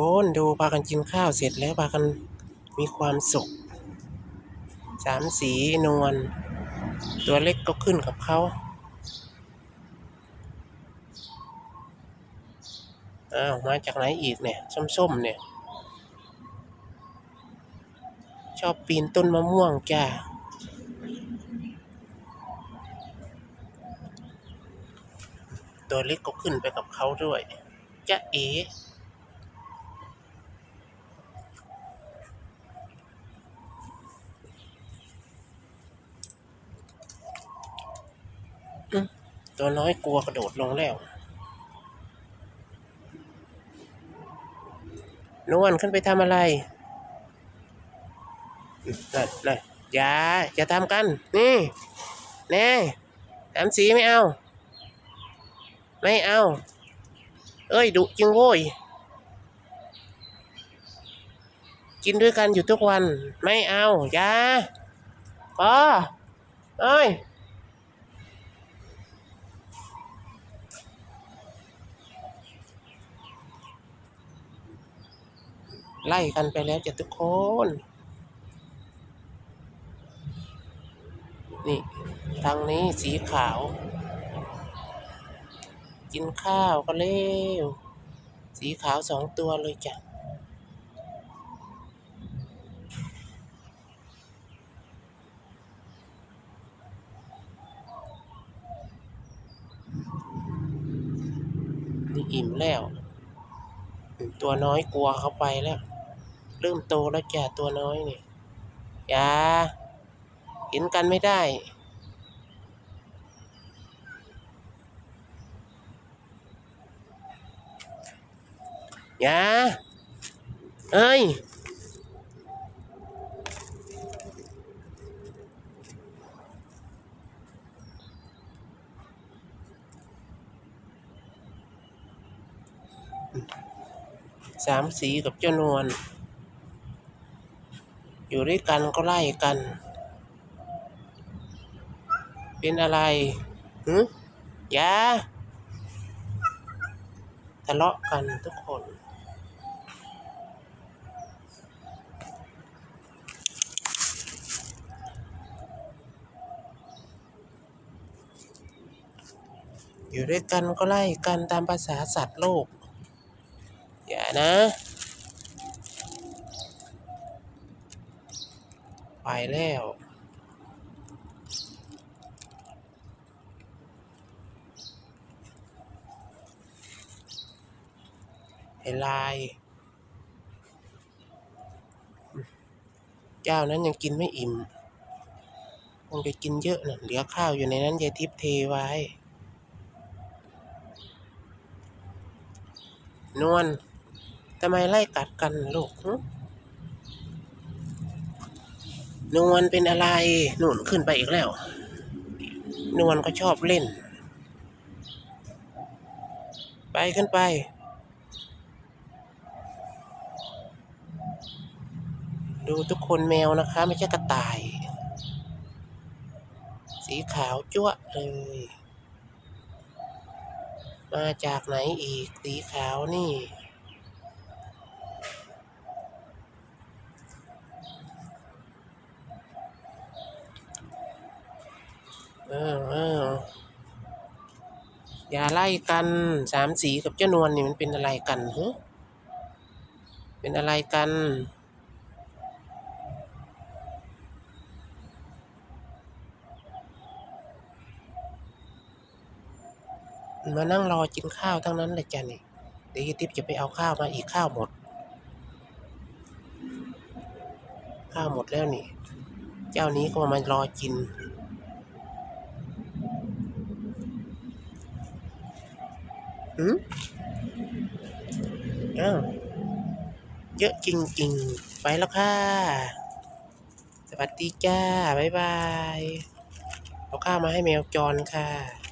คนดูพากันกินข้าวเสร็จแล้วพากันมีความสุขสามสีนวลตัวเล็กก็ขึ้นกับเขาอ้าวมาจากไหนอีกเนี่ยส้มๆเนี่ยชอบปีนต้นมะม่วงจ้าตัวเล็กก็ขึ้นไปกับเขาด้วยจะเอ๋ ตัวน้อยกลัวกระโดดลงแล้วนวลขึ้นไปทำอะไรนั่นนั่นอย่า อย่าทำกัน นี่ แน่ทำสีไม่เอา ไม่เอา เอ้ยดุจริงโว้ย กินด้วยกันอยู่ทุกวัน ไม่เอา อย่าพอเอ้ย ไล่กันไปแล้วจ้ะทุกคน นี่ ทางนี้สีขาว กินข้าวก็เร็ว สีขาวสองตัวเลยจ้ะนี่อิ่มแล้ว ตัวน้อยกลัวเขาไปแล้ว เริ่มโตแล้วจ้ะตัวน้อยนี่อย่าเห็นกันไม่ได้อย่าเอ้ยสามสีกับเจ้านวล อยู่ด้วยกันก็ไล่กัน เป็นอะไรหือยาทะเลาะกันทุกคน อยู่ด้วยกันก็ไล่กันตามภาษาสัตว์โลก อย่านะ ไปแล้ว ไอ้ลาย เจ้านั้นยังกินไม่อิ่มคงจะกินเยอะนะเหลือข้าวอยู่ในนั้นยายทิพย์เทไว้ นวลทำไมไล่กัดกันลูกหึ นวลเป็นอะไรนุ่นขึ้นไปอีกแล้ว นวลก็ชอบเล่น ไปขึ้นไป ดูทุกคนแมวนะคะ ไม่ใช่กระต่าย สีขาวจั๊วเลย มาจากไหนอีกสีขาวนี่ เออเอออย่าไล่กันสามสีกับเจ้านวลนี่มันเป็นอะไรกันฮะเป็นอะไรกันมานั่งรอกินข้าวทั้งนั้นเลยจ้ะนี่เดี๋ยวยายติ๊บจะไปเอาข้าวมาอีกข้าวหมด ข้าวหมดแล้วนี่ เจ้านี้ก็มารอกิน อืมอ้าวเยอะจริงๆ ไปแล้วค่ะ สวัสดีจ้า บ๊ายบาย เอาข้าวมาให้แมวจรค่ะ